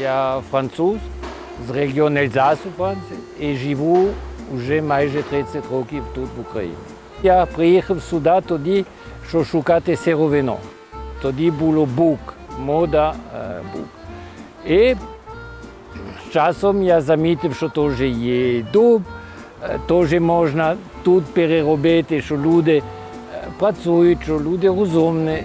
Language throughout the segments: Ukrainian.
Я француз з регіону Ельзасу Франції і живу вже майже 30 років тут в Україні. Я приїхав сюди тоді, щоб шукати сировину. Тоді було бук, мода бук. І з часом я замітив, що теж є дуб, теж можна тут переробити, що люди працюють, що люди розумні.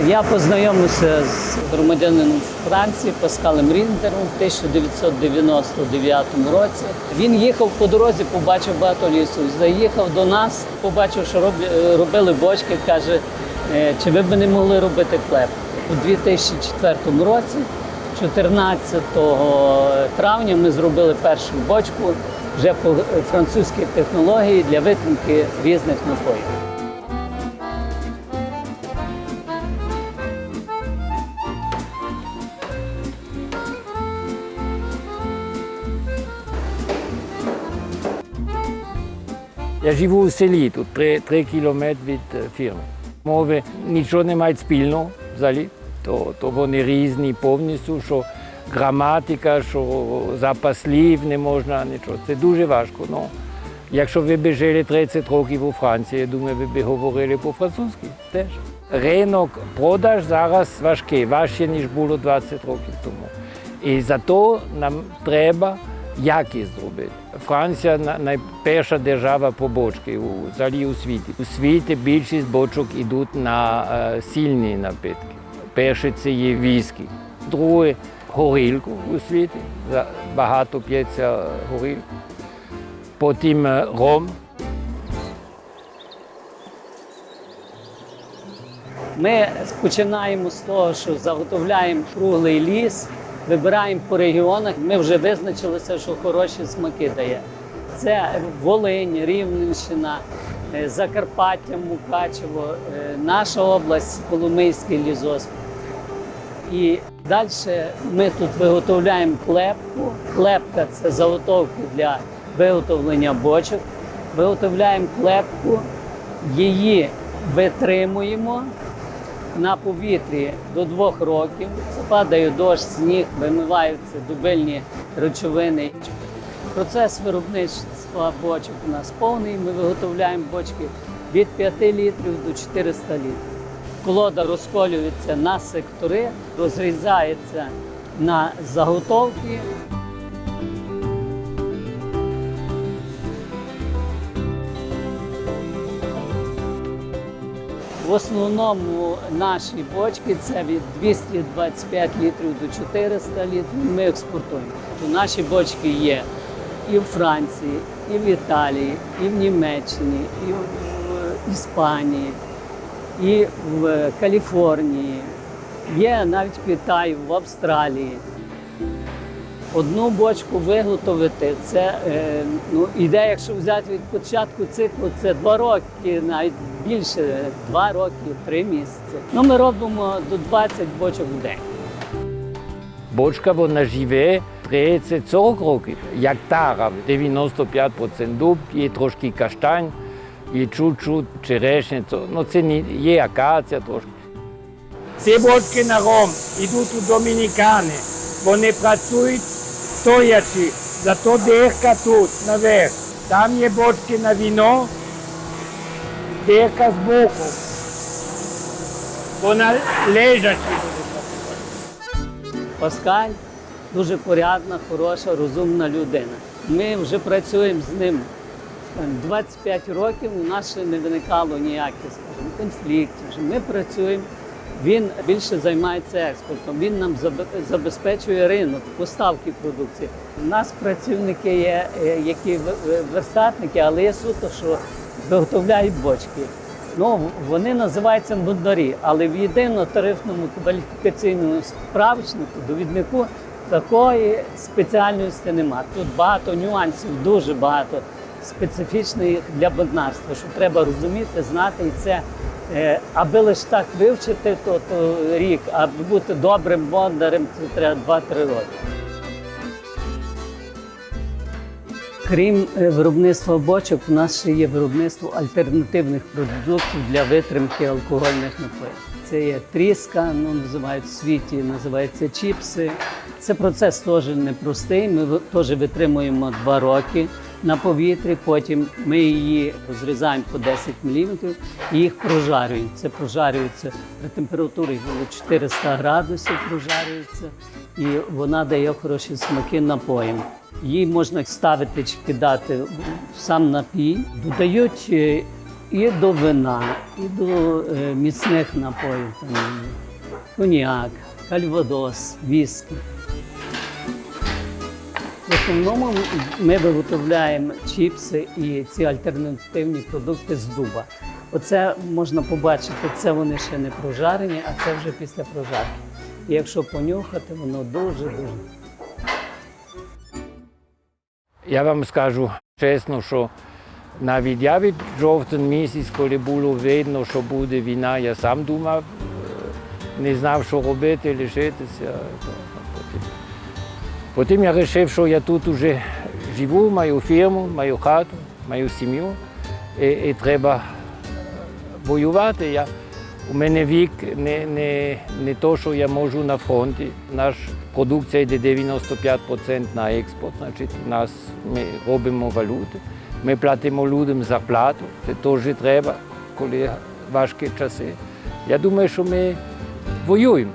Я познайомився з громадянином Франції Паскалем Ріндером в 1999 році. Він їхав по дорозі, побачив багато лісу. Заїхав до нас, побачив, що робили бочки. каже, «Е, чи ви б не могли робити клеп? У 2004 році, 14 травня, ми зробили першу бочку вже по французькій технології для витримки різних напоїв. Я живу у селі, тут 3, 3 кілометри від е, фірми. Мови нічого не мають спільного взагалі. То, то вони різні повністю, що граматика, що запас слів не можна нічого. Це дуже важко. Ну, якщо ви б жили 30 років у Франції, я думаю, ви б говорили по-французьки теж. Ринок продаж зараз важкий, важче, ніж було 20 років тому. І зато нам треба якість зробити. Франція найперша держава по бочки взагалі у світі. У світі більшість бочок йдуть на е, сильні напитки. Перше це є віскі, друге горілку у світі. Багато п'ється горілку. Потім е, ром. Ми починаємо з того, що заготовляємо круглий ліс, вибираємо по регіонах. Ми вже визначилися, що хороші смаки дає. Це Волинь, Рівненщина, е, Закарпаття, Мукачево, е, наша область, Коломийський лізосп. І далі ми тут виготовляємо клепку. Клепка це заготовки для виготовлення бочок. Виготовляємо клепку, її витримуємо на повітрі до двох років. Падає дощ, сніг, вимиваються дубильні речовини. Процес виробництва бочок у нас повний. Ми виготовляємо бочки від 5 літрів до 400 літрів. Колода розколюється на сектори, розрізається на заготовки. В основному наші бочки це від 225 літрів до 400 літрів. Ми експортуємо. Наші бочки є і в Франції, і в Італії, і в Німеччині, і в Іспанії, і в Каліфорнії. Є навіть в Китаї, в Австралії. Одну бочку виготовити це е, ну, іде, якщо взяти від початку циклу, це два роки, навіть більше, два роки, три місяці. Ну, ми робимо до 20 бочок в день. Бочка вона живе 30-40 років, як тара, 95% дуб, є трошки каштань, є чуть-чуть черешня, це- ну це не є акація трошки. Ці бочки на ром йдуть у Домінікани. Вони працюють стоячи, зато дирка тут, наверх. Там є бочки на віно, дирка з боку. Вона лежачи. Паскаль дуже порядна, хороша, розумна людина. Ми вже працюємо з ним 25 років. У нас ще не виникало ніяких скажімо, конфліктів. Ми працюємо. Він більше займається експортом. Він нам забезпечує ринок поставки продукції. У нас працівники є, е, які верстатники, але є суто, що виготовляють бочки. Ну, вони називаються мударі, але в єдино-тарифному кваліфікаційному справочнику, довіднику, такої спеціальності нема. Тут багато нюансів, дуже багато специфічних для банднарства, що треба розуміти, знати. І це, е, аби лише так вивчити, то, то рік, аби бути добрим бондарем, це треба 2-3 роки. Крім е, виробництва бочок, у нас ще є виробництво альтернативних продуктів для витримки алкогольних напоїв. Це є тріска, ну називають в світі, називається чіпси. Це процес теж непростий. Ми теж витримуємо два роки на повітрі. Потім ми її розрізаємо по 10 мм і їх прожарюємо. Це прожарюється при температурі 400 градусів. Прожарюється, і вона дає хороші смаки напоям. Її можна ставити чи кидати сам напій. Додають е, і до вина, і до е, міцних напоїв. Там, коньяк, кальвадос, віскі. В основному ми виготовляємо чіпси і ці альтернативні продукти з дуба. Оце можна побачити, це вони ще не прожарені, а це вже після прожарки. І якщо понюхати, воно дуже-дуже. Я вам скажу чесно, що навіть я від жовтень місяць, коли було видно, що буде війна, я сам думав, е, не знав, що робити, лишитися. Потім, я вирішив, що я тут вже живу, маю фірму, маю хату, маю сім'ю і, і треба е, воювати. Я, у мене вік не, не, не то, що я можу на фронті. Наша продукція йде 95% на експорт, значить нас ми робимо валюту. Ми платимо людям зарплату, це теж треба, коли важкі часи. Я думаю, що ми воюємо.